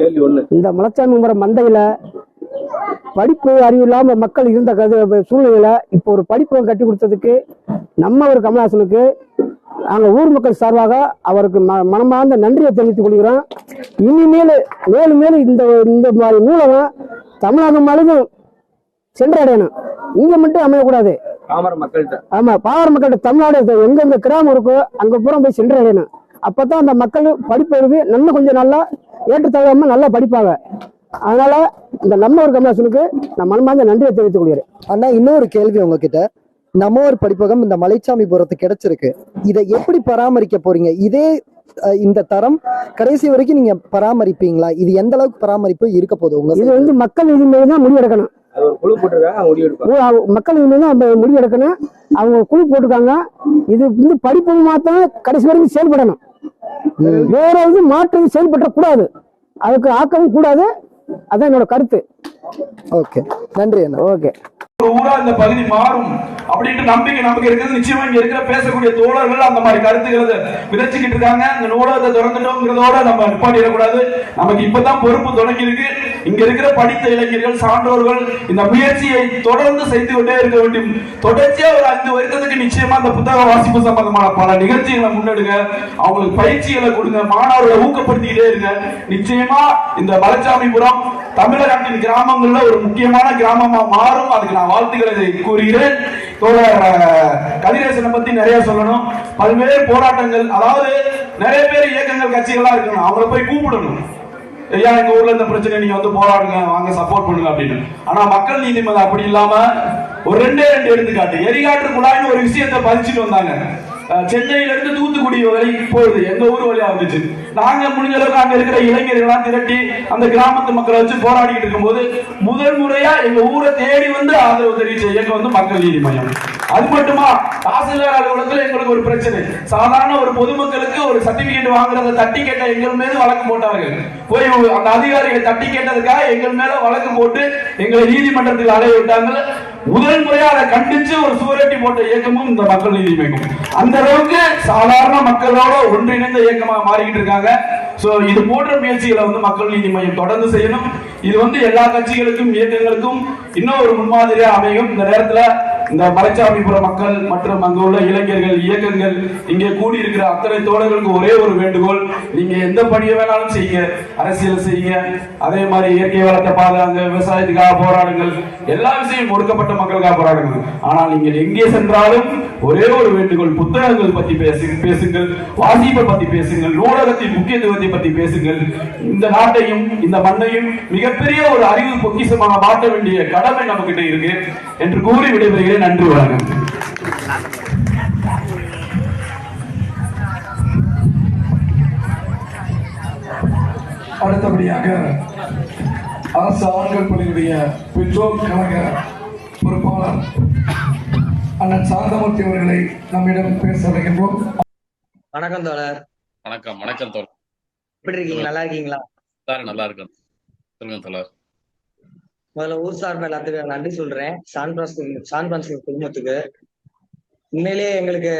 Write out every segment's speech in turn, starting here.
கேள்வி ஒண்ணு. இந்த மலச்சாமிங்கிற மந்தையில படிப்பு அறிவு இல்லாம மக்கள் இருந்த சூழ்நிலையில இப்போ ஒரு படிப்பு கட்டி கொடுத்ததுக்கு நம்ம ஒரு கமலஹாசனுக்கு நாங்க ஊர் மக்கள் சார்பாக அவருக்கு மனமார்ந்த நன்றியை தெரிவித்துக் கொள்கிறோம். இனிமேல் மேலும் மேலும் இந்த இந்த மாதிரி நூலகம் தமிழகம் முழுவதும் சென்றடையணும். இங்க மட்டும் அமையக்கூடாது. பாமர மக்கள்கிட்ட. ஆமா பாவர மக்கள்கிட்ட தமிழ்நாடு எங்கெங்க கிராமம் இருக்கோ அங்க பூரா போய் சென்றடையணும். அப்பதான் அந்த மக்கள் படிப்பறிவு இன்னும் கொஞ்சம் நல்லா ஏற்றுத்தழுவாம நல்லா படிப்பாங்க. அதனால இந்த நம்ம ஒரு கமலாசனுக்கு நான் மனமார்ந்த நன்றியை தெரிவித்துக் கொள்கிறேன். அண்ணா இன்னொரு கேள்வி உங்ககிட்ட. நம்ம ஒரு படிப்பகம் இந்த மலைச்சாமிபுரத்துக்கு கிடைச்சிருக்கு. இதை எப்படி பராமரிக்க போறீங்க? இதே இந்த தரம் கடைசி வரைக்கும் நீங்க பராமரிப்பீங்களா? இது எந்த அளவுக்கு பராமரிப்பு இருக்க போகுது உங்க இது? வந்து மக்கள் இது மீது தான் முடிவெடுக்கணும். மக்கள் இது மீது தான் முடிவெடுக்கணும். அவங்க குழு போட்டிருக்காங்க. இது வந்து படிப்பு மாத்திரம் கடைசி வரைக்கும் செயல்படணும். வேற இது மாற்றம் செயல்பட கூடாது. அதுக்கு ஆக்கவும் கூடாது. அதான் என்னோட கருத்து. ஓகே. நன்றி அண்ணா. ஓகே. ஊரா இந்த பகுதி மாறும். அப்படின்ட்டு நம்பிக்கை நமக்கு இருக்குது. நிச்சயமா இங்க இருக்கிற பேசக்கூடிய தோழர்கள் அந்த மாதிரி கருத்துக்களை விதைச்சுக்கிட்டு இருக்காங்க. இந்த நூலகத்தை திறந்துட்டோங்கிறதோட நம்ம நிப்பாட்டிடக்கூடாது நமக்கு இப்பதான் பொறுப்பு தொடங்கி இருக்கு. இங்க இருக்கிற படித்த இளைஞர்கள் சான்றோர்கள் இந்த முயற்சியை தொடர்ந்து செய்து கொண்டே இருக்க வேண்டும். தொடர்ச்சியா ஒரு அஞ்சு வருஷத்துக்கு நிச்சயமா அந்த புத்தக வாசிப்பு சம்பந்தமான பல நிகழ்ச்சிகளை முன்னெடுங்க. அவங்களுக்கு பயிற்சிகளை கொடுங்க. மாணவர்களை ஊக்கப்படுத்திக்கிட்டே இருங்க. நிச்சயமா இந்த மலைச்சாமிபுரம் தமிழகத்தின் கிராமங்கள்ல ஒரு முக்கியமான கிராமமா மாறும். அதுக்கு நான் வாழ்த்துக்களை கூறுகிறேன். தோழர் கதிரேசனை பத்தி நிறைய சொல்லணும். பல்வேறு போராட்டங்கள் அதாவது நிறைய பேர் இயக்கங்கள் கட்சிகளா இருக்கணும். அவங்கள போய் கூப்பிடணும். ஐயா எங்க ஊர்ல இந்த பிரச்சனை நீங்க வந்து போராடுங்க வாங்க சப்போர்ட் பண்ணுங்க அப்படின்னு. ஆனா மக்கள் நீதிமன்றம் அப்படி இல்லாம ஒரு ரெண்டே ரெண்டு எடுத்துக்காட்டு. எரிகாற்று குழாய்னு ஒரு விஷயத்தை பதிச்சுட்டு வந்தாங்க. சென்னையில இருந்து தூத்துக்குடி வரை போகுது எங்க ஊர் வழியா வந்துச்சு? நாங்க முடிஞ்ச அளவுக்கு அங்க இருக்கிற இளைஞர்கள்லாம் திரட்டி அந்த கிராமத்து மக்களை வச்சு போராடிக்கிட்டு இருக்கும்போது முதல் முறையா எங்க ஊரை தேடி வந்து ஆதரவு தெரிவிச்ச இயக்கம் வந்து மக்கள் நீதி மையம் அது மட்டுமா? தாசில்தார் அலுவலகத்தில் எங்களுக்கு ஒரு பிரச்சனை. சாதாரண ஒரு பொதுமக்களுக்கு ஒரு சர்டிபிகேட் வாங்குறத தட்டி கேட்ட எங்கள் மீது வழக்கு போட்டார்கள். போய் அந்த அதிகாரிகளை தட்டி கேட்டதுக்காக எங்கள் மேல வழக்கு போட்டு எங்களை நீதிமன்றத்தில் அலைய விட்டாங்க முதல் முறையா அதை கண்டிச்சு ஒரு சுவரட்டி போட்ட இயக்கமும் இந்த மக்கள் நீதி மையம் அந்த அளவுக்கு சாதாரண மக்களோட ஒன்றிணைந்த இயக்கமாக மாறிக்கிட்டு இருக்காங்க. ஸோ இது போன்ற முயற்சிகளை வந்து மக்கள் நீதி மையம் தொடர்ந்து செய்யணும். இது வந்து எல்லா கட்சிகளுக்கும் இயக்கங்களுக்கும் இன்னும் ஒரு முன்மாதிரியா அமையும். இந்த நேரத்தில் இந்த மலைச்சாமிபுர மக்கள் மற்றும் அங்கு உள்ள இளைஞர்கள் இயக்கங்கள் இங்கே கூடி இருக்கிற அத்தனை தோழர்களுக்கு ஒரே ஒரு வேண்டுகோள். நீங்க எந்த பணியை வேணாலும் செய்யுங்க. அரசியல் செய்யுங்க. அதே மாதிரி இயற்கை வளத்தை பாதுகாங்க விவசாயத்துக்காக போராடுங்கள். எல்லா விஷயம் ஒடுக்கப்பட்ட மக்களுக்காக போராடுங்கள். ஆனால் நீங்கள் எங்கே சென்றாலும் ஒரே ஒரு வேண்டுகோள் புத்தகங்கள் பத்தி பேசு பேசுங்கள் வாசிப்பை பத்தி பேசுங்கள் நூலகத்தின் முக்கியத்துவத்தை பத்தி பேசுங்கள். இந்த நாட்டையும் இந்த மண்ணையும் மிகப்பெரிய ஒரு அறிவு பொக்கிசமாக மாற்ற வேண்டிய கடமை நமக்கிட்ட இருக்கு என்று கூறி விடைபெறுகிறேன். நன்றி வணக்கம். அடுத்தபடியாக அரசு ஆண்கள் பள்ளியுடைய பெற்றோர் கழக பொறுப்பாளர் அண்ணன் சாந்தமூர்த்தி அவர்களை நம்மிடம் பேச வைக்கின்றோம். வணக்கம் தோழர். வணக்கம் வணக்கம் தோழர். எப்படி இருக்கீங்க? நல்லா இருக்கீங்களா? சார் நல்லா இருக்கேன் சொல்லுங்க தோழர். முதல்ல ஊர் சார்பு எல்லாத்துக்கும் நன்றி சொல்றேன். சான் பிரான்சிஸ்கோ சான் பிரான்சிஸ்கோ குடும்பத்துக்கு. உண்மையிலேயே எங்களுக்கு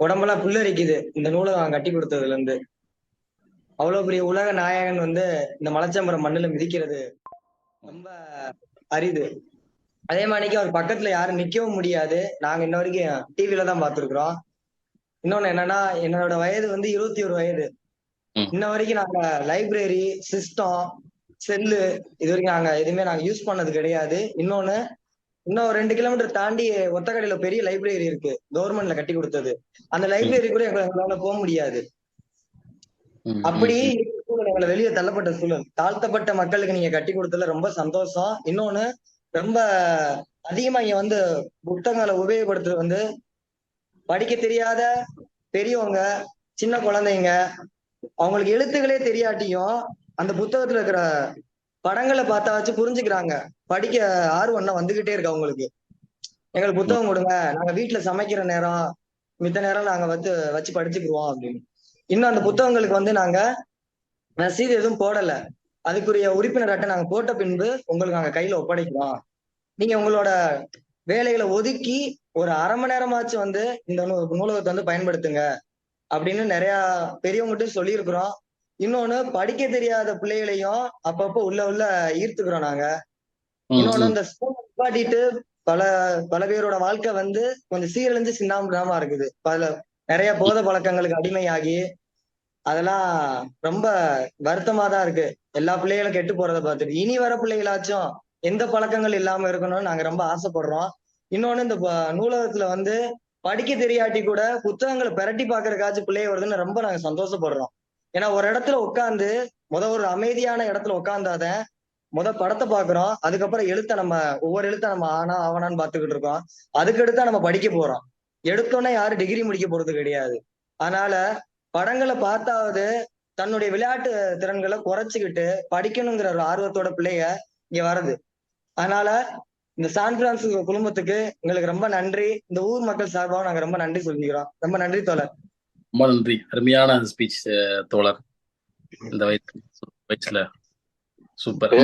உடம்பெல்லாம் புல்லரிக்குது. இந்த நூலகம் கட்டி கொடுத்ததுல இருந்து அவ்வளவு பெரிய உலக நாயகன் வந்து இந்த மலைச்சம்பரம் மண்ணுல மிதிக்கிறது ரொம்ப அரிது. அதே மாதிரிக்கு அவர் பக்கத்துல யாரும் நிக்கவும் முடியாது. நாங்க இன்ன வரைக்கும் டிவில தான் பார்த்திருக்கிறோம். இன்னொன்னு என்னன்னா என்னோட வயது வந்து இருபத்தி ஒரு வயது. இன்ன வரைக்கும் நாங்க லைப்ரரி சிஸ்டம் செல்லு இது வரைக்கும் நாங்க எதுவுமே நாங்க யூஸ் பண்ணது கிடையாது. இன்னொன்னு இன்னும் ரெண்டு கிலோமீட்டர் தாண்டி ஒத்தக்கடையில பெரிய லைப்ரரி இருக்கு. கவர்மெண்ட்ல கட்டி கொடுத்தது. அந்த லைப்ரரி கூட எங்களை- எங்களால போக முடியாது. அப்படி எங்களை வெளியே தள்ளப்பட்ட சூழல் தாழ்த்தப்பட்ட மக்களுக்கு நீங்க கட்டி கொடுத்ததுல ரொம்ப சந்தோஷம். இன்னொன்னு ரொம்ப அதிகமா இங்க வந்து புத்தகங்களை உபயோகப்படுத்துறது வந்து படிக்க தெரியாத பெரியவங்க சின்ன குழந்தைங்க அவங்களுக்கு எழுத்துக்களே தெரியாட்டியும் அந்த புத்தகத்துல இருக்கிற படங்களை பார்த்தா வச்சு புரிஞ்சுக்கிறாங்க. படிக்க ஆர்வம்னா வந்துகிட்டே இருக்கு அவங்களுக்கு. எங்களுக்கு புத்தகம் கொடுங்க. நாங்க வீட்டுல சமைக்கிற நேரம் மித்த நேரம் நாங்க வந்து வச்சு படிச்சுக்கிருவோம் அப்படின்னு. இன்னும் அந்த புத்தகங்களுக்கு வந்து நாங்க ரசீது எதுவும் போடல. அதுக்குரிய உறுப்பினர் அட்டை நாங்க போட்ட பின்பு உங்களுக்கு நாங்க கையில ஒப்படைக்கிறோம். நீங்க உங்களோட வேலைகளை ஒதுக்கி ஒரு அரை மணி நேரமாச்சும் வந்து இந்த நூ- நூலகத்தை வந்து பயன்படுத்துங்க அப்படின்னு நிறைய பெரியவங்ககிட்ட சொல்லியிருக்கிறோம். இன்னொன்னு படிக்க தெரியாத பிள்ளைகளையும் அப்பப்போ உள்ள உள்ள ஈர்த்துக்கிறோம் நாங்க. இன்னொன்னு. இந்த ஸ்கூல் நிப்பாட்டிட்டு பல பல பேரோட வாழ்க்கை வந்து கொஞ்சம் சீரழிஞ்சு சின்னாமிடாம இருக்குது. பல நிறைய போதை பழக்கங்களுக்கு அடிமையாகி அதெல்லாம் ரொம்ப வருத்தமா தான் இருக்கு. எல்லா பிள்ளைகளும் கெட்டு போறத பார்த்துட்டு. இனி வர பிள்ளைகளாச்சும் எந்த பழக்கங்கள் இல்லாம இருக்கணும்னு நாங்க ரொம்ப ஆசைப்படுறோம். இன்னொன்னு இந்த நூலகத்துல வந்து படிக்க தெரியாட்டி கூட புத்தகங்களை பிரட்டி பாக்குறதுக்காச்சும் பிள்ளைய வருதுன்னு ரொம்ப நாங்க சந்தோஷப்படுறோம். ஏன்னா ஒரு இடத்துல உட்காந்து முத ஒரு அமைதியான இடத்துல உட்காந்தாதான் முத படத்தை பாக்குறோம் அதுக்கப்புறம் எழுத்த நம்ம ஒவ்வொரு எழுத்த நம்ம ஆனா ஆவணான்னு பாத்துக்கிட்டு இருக்கோம். அதுக்கடுத்தா நம்ம படிக்க போறோம். எடுத்தோன்னே யாரும் டிகிரி முடிக்க போறது கிடையாது. அதனால படங்களை பார்த்தாவது தன்னுடைய விளையாட்டு திறன்களை குறைச்சிக்கிட்டு படிக்கணுங்கிற ஒரு ஆர்வத்தோட பிள்ளைய இங்க வருது அதனால இந்த சான் பிரான்சிஸ்கோ குடும்பத்துக்கு எங்களுக்கு ரொம்ப நன்றி. இந்த ஊர் மக்கள் சார்பாக நாங்க ரொம்ப நன்றி சொல்லிக்கிறோம். ரொம்ப நன்றி தோழர். ரொம்ப நன்றி. அருமையான ஸ்பீச் தோழர். இந்த வயசு வயசுல. சூப்பர்.